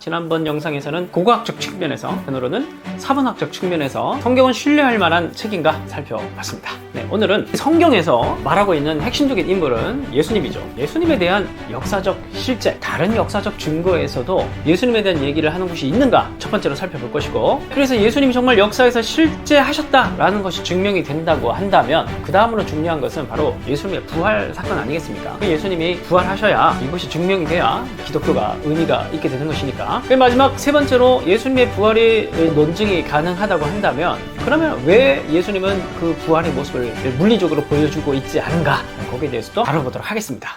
지난번 영상에서는 고고학적 측면에서 오늘은 사문학적 측면에서 성경은 신뢰할 만한 책인가 살펴봤습니다. 네, 오늘은 성경에서 말하고 있는 핵심적인 인물은 예수님이죠. 예수님에 대한 역사적 실제, 다른 역사적 증거에서도 예수님에 대한 얘기를 하는 곳이 있는가 첫 번째로 살펴볼 것이고 그래서 예수님이 정말 역사에서 실제 하셨다라는 것이 증명이 된다고 한다면 그 다음으로 중요한 것은 바로 예수님의 부활 사건 아니겠습니까? 그 예수님이 부활하셔야 이것이 증명이 돼야 기독교가 의미가 있게 되는 것이니까 그 마지막 세 번째로 예수님의 부활이 논증이 가능하다고 한다면 그러면 왜 예수님은 그 부활의 모습을 물리적으로 보여주고 있지 않은가 거기에 대해서도 알아보도록 하겠습니다.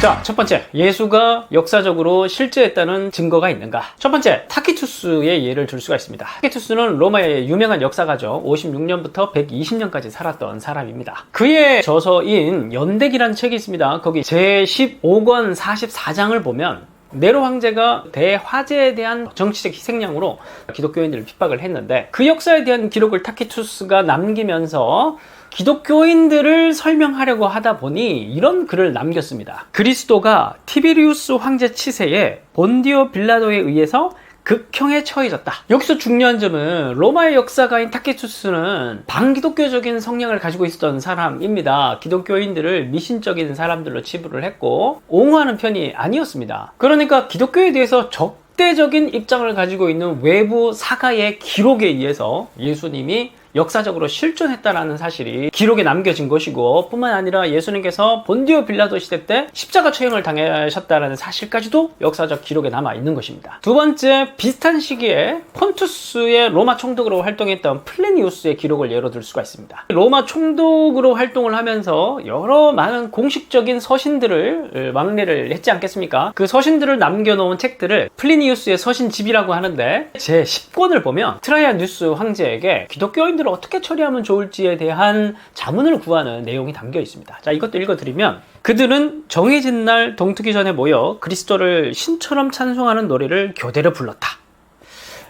자, 첫 번째. 예수가 역사적으로 실제했다는 증거가 있는가? 첫 번째, 타키투스의 예를 들 수가 있습니다. 타키투스는 로마의 유명한 역사가죠. 56년부터 120년까지 살았던 사람입니다. 그의 저서인 연대기라는 책이 있습니다. 거기 제15권 44장을 보면 네로 황제가 대화제에 대한 정치적 희생양으로 기독교인들을 핍박을 했는데 그 역사에 대한 기록을 타키투스가 남기면서 기독교인들을 설명하려고 하다 보니 이런 글을 남겼습니다. 그리스도가 티비리우스 황제 치세에 본디오 빌라도에 의해서 극형에 처해졌다. 여기서 중요한 점은 로마의 역사가인 타케투스는 반기독교적인 성향을 가지고 있었던 사람입니다. 기독교인들을 미신적인 사람들로 치부를 했고 옹호하는 편이 아니었습니다. 그러니까 기독교에 대해서 적 대적인 입장을 가지고 있는 외부 사가의 기록에 의해서 예수님이 역사적으로 실존했다라는 사실이 기록에 남겨진 것이고 뿐만 아니라 예수님께서 본디오 빌라도 시대 때 십자가 처형을 당하셨다라는 사실까지도 역사적 기록에 남아 있는 것입니다. 두 번째 비슷한 시기에 폰투스의 로마 총독으로 활동했던 플레니우스의 기록을 예로 들 수가 있습니다. 로마 총독으로 활동을 하면서 여러 많은 공식적인 서신들을 왕래를 했지 않겠습니까? 그 서신들을 남겨놓은 책들을 플리니우스의 서신집이라고 하는데 제 10권을 보면 트라이아뉴스 황제에게 기독교인 사람들을 어떻게 처리하면 좋을지에 대한 자문을 구하는 내용이 담겨 있습니다. 자, 이것도 읽어드리면 그들은 정해진 날 동트기 전에 모여 그리스도를 신처럼 찬송하는 노래를 교대로 불렀다.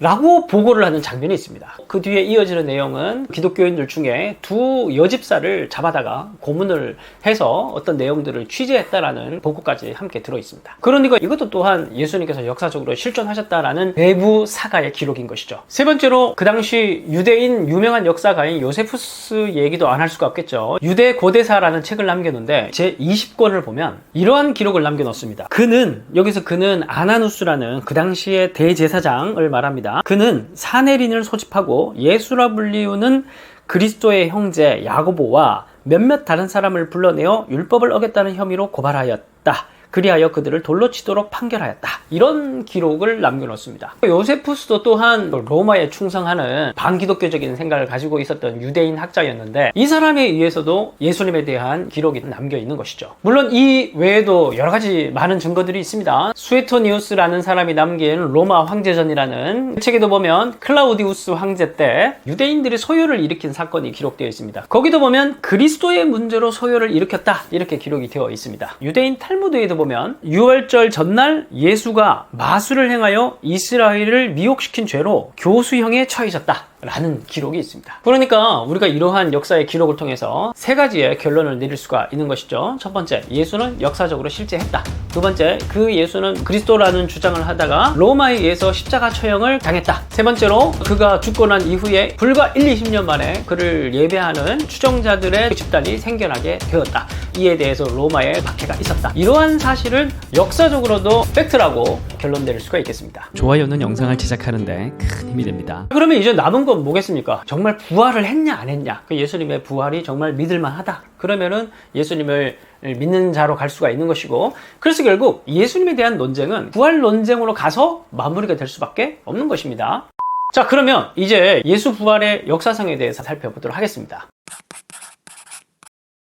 라고 보고를 하는 장면이 있습니다. 그 뒤에 이어지는 내용은 기독교인들 중에 두 여집사를 잡아다가 고문을 해서 어떤 내용들을 취재했다라는 보고까지 함께 들어 있습니다. 그러니까 이것도 또한 예수님께서 역사적으로 실존하셨다라는 외부 사가의 기록인 것이죠. 세 번째로 그 당시 유대인 유명한 역사가인 요세푸스 얘기도 안 할 수가 없겠죠. 유대 고대사라는 책을 남겼는데 제 20권을 보면 이러한 기록을 남겨놓습니다. 그는 여기서 그는 아나누스라는 그 당시의 대제사장을 말합니다. 그는 사내린을 소집하고 예수라 불리우는 그리스도의 형제 야고보와 몇몇 다른 사람을 불러내어 율법을 어겼다는 혐의로 고발하였다. 그리하여 그들을 돌로 치도록 판결하였다. 이런 기록을 남겨놓습니다. 요세푸스도 또한 로마에 충성하는 반기독교적인 생각을 가지고 있었던 유대인 학자였는데 이 사람에 의해서도 예수님에 대한 기록이 남겨 있는 것이죠. 물론 이 외에도 여러 가지 많은 증거들이 있습니다. 수에토니우스라는 사람이 남긴 로마 황제전이라는 책에도 보면 클라우디우스 황제 때 유대인들이 소요를 일으킨 사건이 기록되어 있습니다. 거기도 보면 그리스도의 문제로 소요를 일으켰다 이렇게 기록이 되어 있습니다. 유대인 탈무드에도 보면 6월절 전날 예수가 마술을 행하여 이스라엘을 미혹시킨 죄로 교수형에 처해졌다. 라는 기록이 있습니다. 그러니까 우리가 이러한 역사의 기록을 통해서 세 가지의 결론을 내릴 수가 있는 것이죠. 첫 번째, 예수는 역사적으로 실제했다. 두 번째, 그 예수는 그리스도라는 주장을 하다가 로마에 의해서 십자가 처형을 당했다. 세 번째로, 그가 죽고 난 이후에 불과 1, 20년 만에 그를 예배하는 추종자들의 집단이 생겨나게 되었다. 이에 대해서 로마에 박해가 있었다. 이러한 사실은 역사적으로도 팩트라고 결론 내릴 수가 있겠습니다. 좋아요는 영상을 제작하는데 큰 힘이 됩니다. 그러면 이제 남은 건 뭐겠습니까? 정말 부활을 했냐 안 했냐? 그 예수님의 부활이 정말 믿을만하다. 그러면은 예수님을 믿는 자로 갈 수가 있는 것이고 그래서 결국 예수님에 대한 논쟁은 부활 논쟁으로 가서 마무리가 될 수밖에 없는 것입니다. 자 그러면 이제 예수 부활의 역사성에 대해서 살펴보도록 하겠습니다.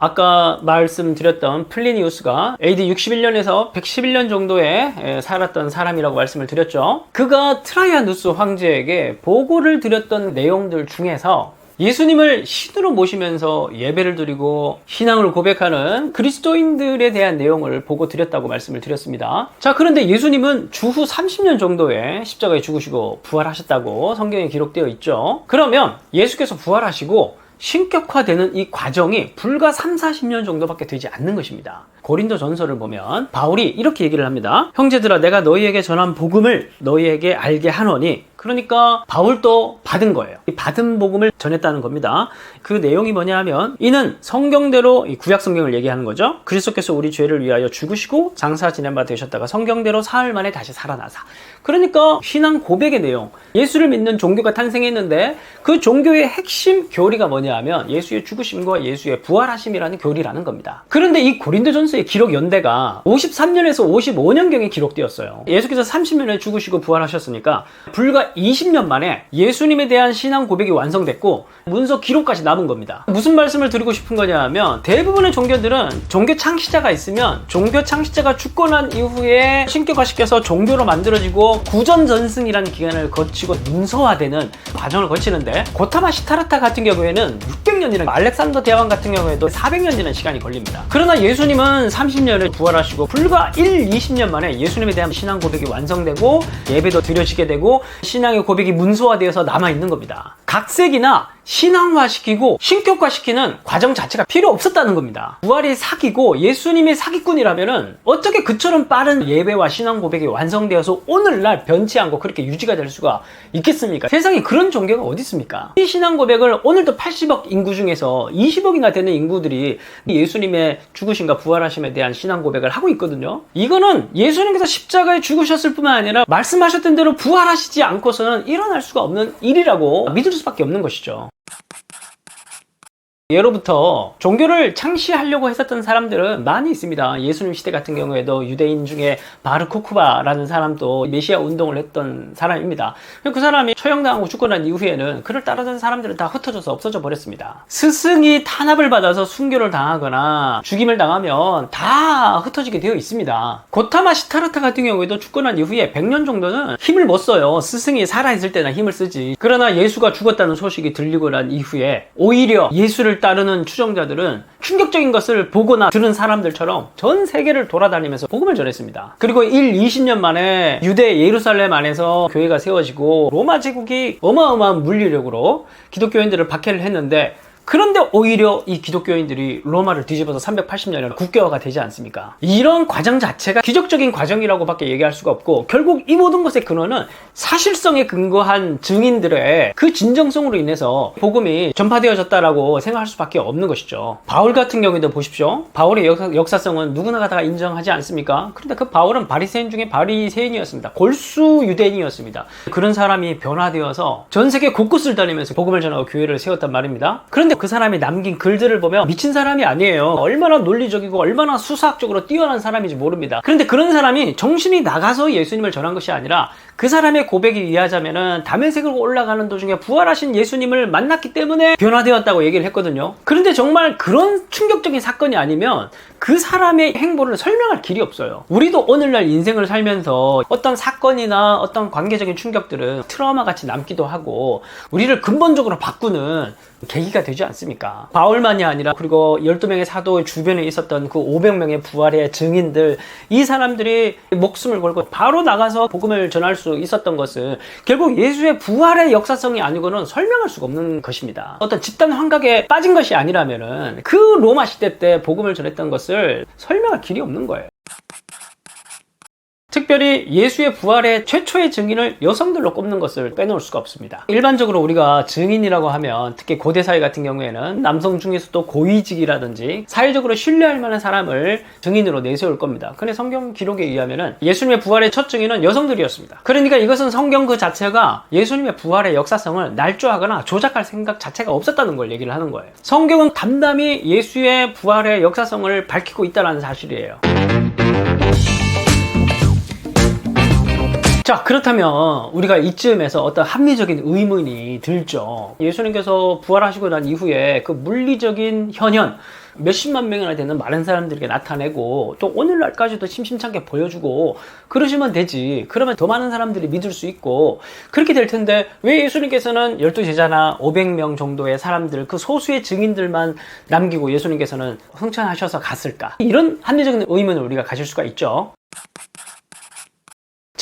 아까 말씀드렸던 플리니우스가 AD 61년에서 111년 정도에 살았던 사람이라고 말씀을 드렸죠. 그가 트라이아누스 황제에게 보고를 드렸던 내용들 중에서 예수님을 신으로 모시면서 예배를 드리고 신앙을 고백하는 그리스도인들에 대한 내용을 보고 드렸다고 말씀을 드렸습니다. 자, 그런데 예수님은 주후 30년 정도에 십자가에 죽으시고 부활하셨다고 성경에 기록되어 있죠. 그러면 예수께서 부활하시고 신격화되는 이 과정이 불과 3, 40년 정도밖에 되지 않는 것입니다. 고린도 전서를 보면 바울이 이렇게 얘기를 합니다. 형제들아 내가 너희에게 전한 복음을 너희에게 알게 하노니 그러니까 바울도 받은 거예요. 이 받은 복음을 전했다는 겁니다. 그 내용이 뭐냐 하면 이는 성경대로 이 구약 성경을 얘기하는 거죠. 그리스도께서 우리 죄를 위하여 죽으시고 장사 지낸 바 되셨다가 성경대로 사흘 만에 다시 살아나사. 그러니까 신앙 고백의 내용. 예수를 믿는 종교가 탄생했는데 그 종교의 핵심 교리가 뭐냐 하면 예수의 죽으심과 예수의 부활하심이라는 교리라는 겁니다. 그런데 이 고린도전서의 기록 연대가 53년에서 55년경에 기록되었어요. 예수께서 30년에 죽으시고 부활하셨으니까 불과 20년 만에 예수님에 대한 신앙 고백이 완성됐고 문서 기록까지 남은 겁니다. 무슨 말씀을 드리고 싶은 거냐 하면 대부분의 종교들은 종교 창시자가 있으면 종교 창시자가 죽고 난 이후에 신격화시켜서 종교로 만들어지고 구전 전승이라는 기간을 거치고 문서화되는 과정을 거치는데 고타마 시타르타 같은 경우에는 600년이나 알렉산더 대왕 같은 경우에도 400년이라는 시간이 걸립니다. 그러나 예수님은 30년을 부활하시고 불과 1, 20년 만에 예수님에 대한 신앙 고백이 완성되고 예배도 드려지게 되고 신앙 의 고백이 문서화되어서 남아 있는 겁니다. 각색이나 신앙화시키고 신격화시키는 과정 자체가 필요 없었다는 겁니다. 부활이 사기고 예수님이 사기꾼이라면은 어떻게 그처럼 빠른 예배와 신앙 고백이 완성되어서 오늘날 변치 않고 그렇게 유지가 될 수가 있겠습니까? 세상에 그런 종교가 어디 있습니까? 이 신앙 고백을 오늘도 80억 인구 중에서 20억이나 되는 인구들이 예수님의 죽으심과 부활하심에 대한 신앙 고백을 하고 있거든요. 이거는 예수님께서 십자가에 죽으셨을 뿐만 아니라 말씀하셨던 대로 부활하시지 않고서는 일어날 수가 없는 일이라고 믿을 수밖에 없는 것이죠. 예로부터 종교를 창시하려고 했었던 사람들은 많이 있습니다. 예수님 시대 같은 경우에도 유대인 중에 바르 코쿠바라는 사람도 메시아 운동을 했던 사람입니다. 그 사람이 처형당하고 죽고 난 이후에는 그를 따르던 사람들은 다 흩어져서 없어져 버렸습니다. 스승이 탄압을 받아서 순교를 당하거나 죽임을 당하면 다 흩어지게 되어 있습니다. 고타마 시타르타 같은 경우에도 죽고 난 이후에 100년 정도는 힘을 못 써요. 스승이 살아있을 때나 힘을 쓰지. 그러나 예수가 죽었다는 소식이 들리고 난 이후에 오히려 예수를 따르는 추종자들은 충격적인 것을 보거나 들은 사람들처럼 전 세계를 돌아다니면서 복음을 전했습니다. 그리고 1, 20년 만에 유대 예루살렘 안에서 교회가 세워지고 로마 제국이 어마어마한 물리력으로 기독교인들을 박해를 했는데 그런데 오히려 이 기독교인들이 로마를 뒤집어서 380년을 국교화가 되지 않습니까? 이런 과정 자체가 기적적인 과정이라고밖에 얘기할 수가 없고 결국 이 모든 것의 근원은 사실성에 근거한 증인들의 그 진정성으로 인해서 복음이 전파되어졌다라고 생각할 수밖에 없는 것이죠. 바울 같은 경우에도 보십시오. 바울의 역사, 성은 누구나 다 인정하지 않습니까? 그런데 그 바울은 바리새인 중에 바리새인이었습니다. 골수 유대인이었습니다. 그런 사람이 변화되어서 전 세계 곳곳을 다니면서 복음을 전하고 교회를 세웠단 말입니다. 그런데 그 사람이 남긴 글들을 보면 미친 사람이 아니에요. 얼마나 논리적이고 얼마나 수사학적으로 뛰어난 사람인지 모릅니다. 그런데 그런 사람이 정신이 나가서 예수님을 전한 것이 아니라 그 사람의 고백에 의하자면은 담에색으로 올라가는 도중에 부활하신 예수님을 만났기 때문에 변화되었다고 얘기를 했거든요. 그런데 정말 그런 충격적인 사건이 아니면 그 사람의 행보를 설명할 길이 없어요. 우리도 오늘날 인생을 살면서 어떤 사건이나 어떤 관계적인 충격들은 트라우마 같이 남기도 하고 우리를 근본적으로 바꾸는 계기가 되지 않습니까? 바울만이 아니라 그리고 12명의 사도 주변에 있었던 그 500명의 부활의 증인들 이 사람들이 목숨을 걸고 바로 나가서 복음을 전할 수 있었던 것은 결국 예수의 부활의 역사성이 아니고는 설명할 수가 없는 것입니다. 어떤 집단 환각에 빠진 것이 아니라면은 그 로마 시대 때 복음을 전했던 것을 설명할 길이 없는 거예요. 특별히 예수의 부활의 최초의 증인을 여성들로 꼽는 것을 빼놓을 수가 없습니다. 일반적으로 우리가 증인이라고 하면 특히 고대 사회 같은 경우에는 남성 중에서도 고위직이라든지 사회적으로 신뢰할 만한 사람을 증인으로 내세울 겁니다. 근데 성경 기록에 의하면 예수님의 부활의 첫 증인은 여성들이었습니다. 그러니까 이것은 성경 그 자체가 예수님의 부활의 역사성을 날조하거나 조작할 생각 자체가 없었다는 걸 얘기를 하는 거예요. 성경은 담담히 예수의 부활의 역사성을 밝히고 있다는 사실이에요. 자, 그렇다면 우리가 이쯤에서 어떤 합리적인 의문이 들죠. 예수님께서 부활하시고 난 이후에 그 물리적인 현현, 몇십만 명이나 되는 많은 사람들에게 나타내고 또 오늘날까지도 심심찮게 보여주고 그러시면 되지. 그러면 더 많은 사람들이 믿을 수 있고 그렇게 될 텐데 왜 예수님께서는 열두 제자나 500명 정도의 사람들 그 소수의 증인들만 남기고 예수님께서는 흥천하셔서 갔을까? 이런 합리적인 의문을 우리가 가질 수가 있죠.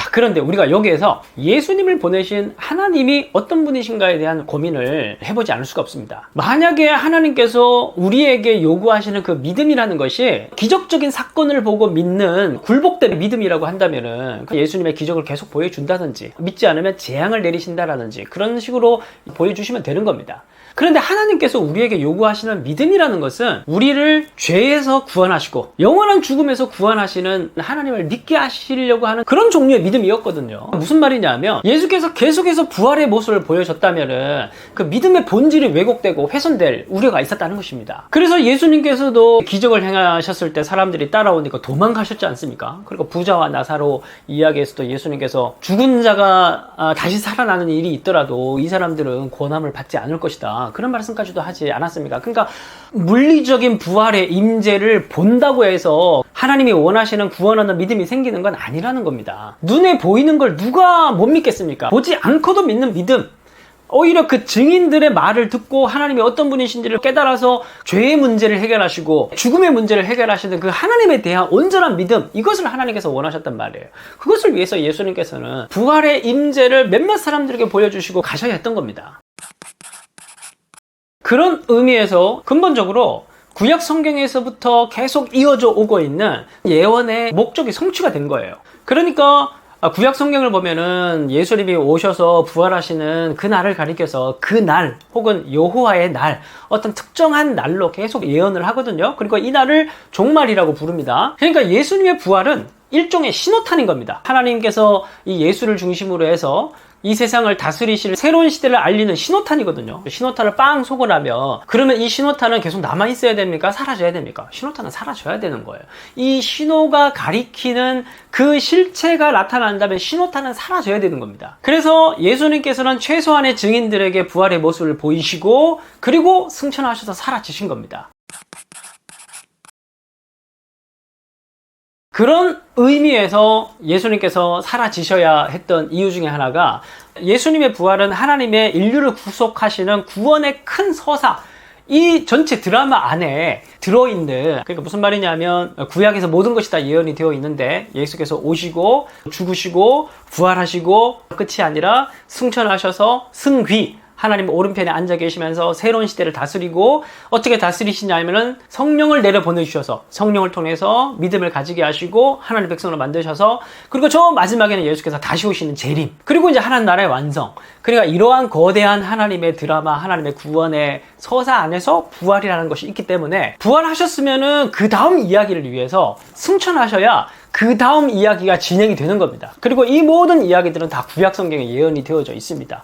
자, 그런데 우리가 여기에서 예수님을 보내신 하나님이 어떤 분이신가에 대한 고민을 해보지 않을 수가 없습니다. 만약에 하나님께서 우리에게 요구하시는 그 믿음이라는 것이 기적적인 사건을 보고 믿는 굴복된 믿음이라고 한다면은 그 예수님의 기적을 계속 보여준다든지 믿지 않으면 재앙을 내리신다라든지 그런 식으로 보여주시면 되는 겁니다. 그런데 하나님께서 우리에게 요구하시는 믿음이라는 것은 우리를 죄에서 구원하시고 영원한 죽음에서 구원하시는 하나님을 믿게 하시려고 하는 그런 종류의 믿음이었거든요. 무슨 말이냐면 예수께서 계속해서 부활의 모습을 보여줬다면은 그 믿음의 본질이 왜곡되고 훼손될 우려가 있었다는 것입니다. 그래서 예수님께서도 기적을 행하셨을 때 사람들이 따라오니까 도망가셨지 않습니까? 그리고 부자와 나사로 이야기에서도 예수님께서 죽은 자가 아, 다시 살아나는 일이 있더라도 이 사람들은 고난을 받지 않을 것이다. 그런 말씀까지도 하지 않았습니까? 그러니까 물리적인 부활의 임재를 본다고 해서 하나님이 원하시는 구원하는 믿음이 생기는 건 아니라는 겁니다. 눈에 보이는 걸 누가 못 믿겠습니까? 보지 않고도 믿는 믿음. 오히려 그 증인들의 말을 듣고 하나님이 어떤 분이신지를 깨달아서 죄의 문제를 해결하시고 죽음의 문제를 해결하시는 그 하나님에 대한 온전한 믿음 이것을 하나님께서 원하셨단 말이에요. 그것을 위해서 예수님께서는 부활의 임재를 몇몇 사람들에게 보여주시고 가셔야 했던 겁니다. 그런 의미에서 근본적으로 구약 성경에서부터 계속 이어져 오고 있는 예언의 목적이 성취가 된 거예요. 그러니까 아, 구약 성경을 보면은 예수님이 오셔서 부활하시는 그 날을 가리켜서 그 날 혹은 여호와의 날 어떤 특정한 날로 계속 예언을 하거든요. 그리고 이 날을 종말이라고 부릅니다. 그러니까 예수님의 부활은 일종의 신호탄인 겁니다. 하나님께서 이 예수를 중심으로 해서 이 세상을 다스리실 새로운 시대를 알리는 신호탄이거든요. 신호탄을 빵 쏘고 나면 그러면 이 신호탄은 계속 남아 있어야 됩니까? 사라져야 됩니까? 신호탄은 사라져야 되는 거예요. 이 신호가 가리키는 그 실체가 나타난다면 신호탄은 사라져야 되는 겁니다. 그래서 예수님께서는 최소한의 증인들에게 부활의 모습을 보이시고 그리고 승천하셔서 사라지신 겁니다. 그런 의미에서 예수님께서 사라지셔야 했던 이유 중에 하나가 예수님의 부활은 하나님의 인류를 구속하시는 구원의 큰 서사, 이 전체 드라마 안에 들어있는 그러니까 무슨 말이냐면 구약에서 모든 것이 다 예언이 되어 있는데 예수께서 오시고 죽으시고 부활하시고 끝이 아니라 승천하셔서 승귀 하나님 오른편에 앉아 계시면서 새로운 시대를 다스리고 어떻게 다스리시냐면은 성령을 내려 보내주셔서 성령을 통해서 믿음을 가지게 하시고 하나님 백성으로 만드셔서 그리고 저 마지막에는 예수께서 다시 오시는 재림 그리고 이제 하나님 나라의 완성 그러니까 이러한 거대한 하나님의 드라마 하나님의 구원의 서사 안에서 부활이라는 것이 있기 때문에 부활하셨으면은 그 다음 이야기를 위해서 승천하셔야 그 다음 이야기가 진행이 되는 겁니다. 그리고 이 모든 이야기들은 다 구약 성경에 예언이 되어져 있습니다.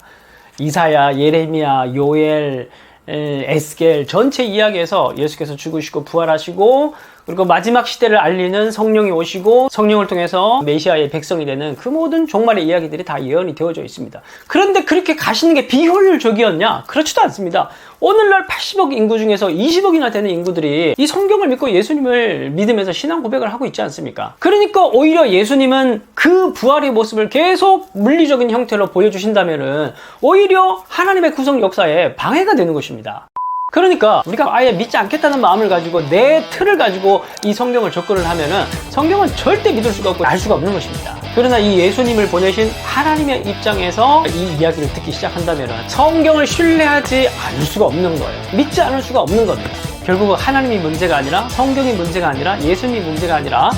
이사야, 예레미야, 요엘, 에, 에스겔 전체 이야기에서 예수께서 죽으시고 부활하시고 그리고 마지막 시대를 알리는 성령이 오시고 성령을 통해서 메시아의 백성이 되는 그 모든 종말의 이야기들이 다 예언이 되어져 있습니다. 그런데 그렇게 가시는 게 비효율적이었냐? 그렇지도 않습니다. 오늘날 80억 인구 중에서 20억이나 되는 인구들이 이 성경을 믿고 예수님을 믿으면서 신앙 고백을 하고 있지 않습니까? 그러니까 오히려 예수님은 그 부활의 모습을 계속 물리적인 형태로 보여주신다면은 오히려 하나님의 구성 역사에 방해가 되는 것입니다. 그러니까 우리가 아예 믿지 않겠다는 마음을 가지고 내 틀을 가지고 이 성경을 접근을 하면은 성경은 절대 믿을 수가 없고 알 수가 없는 것입니다. 그러나 이 예수님을 보내신 하나님의 입장에서 이 이야기를 듣기 시작한다면은 성경을 신뢰하지 않을 수가 없는 거예요. 믿지 않을 수가 없는 겁니다. 결국은 하나님이 문제가 아니라 성경이 문제가 아니라 예수님이 문제가 아니라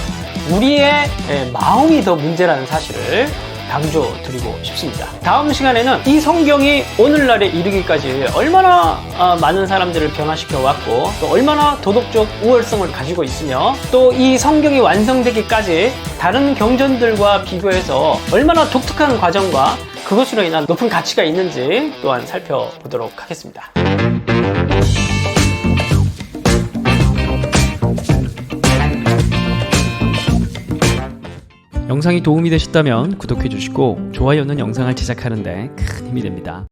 우리의 예, 마음이 더 문제라는 사실을 강조드리고 싶습니다. 다음 시간에는 이 성경이 오늘날에 이르기까지 얼마나 아, 많은 사람들을 변화시켜 왔고 또 얼마나 도덕적 우월성을 가지고 있으며 또 이 성경이 완성되기까지 다른 경전들과 비교해서 얼마나 독특한 과정과 그것으로 인한 높은 가치가 있는지 또한 살펴보도록 하겠습니다. 영상이 도움이 되셨다면 구독해 주시고 좋아요는 영상을 제작하는데 큰 힘이 됩니다.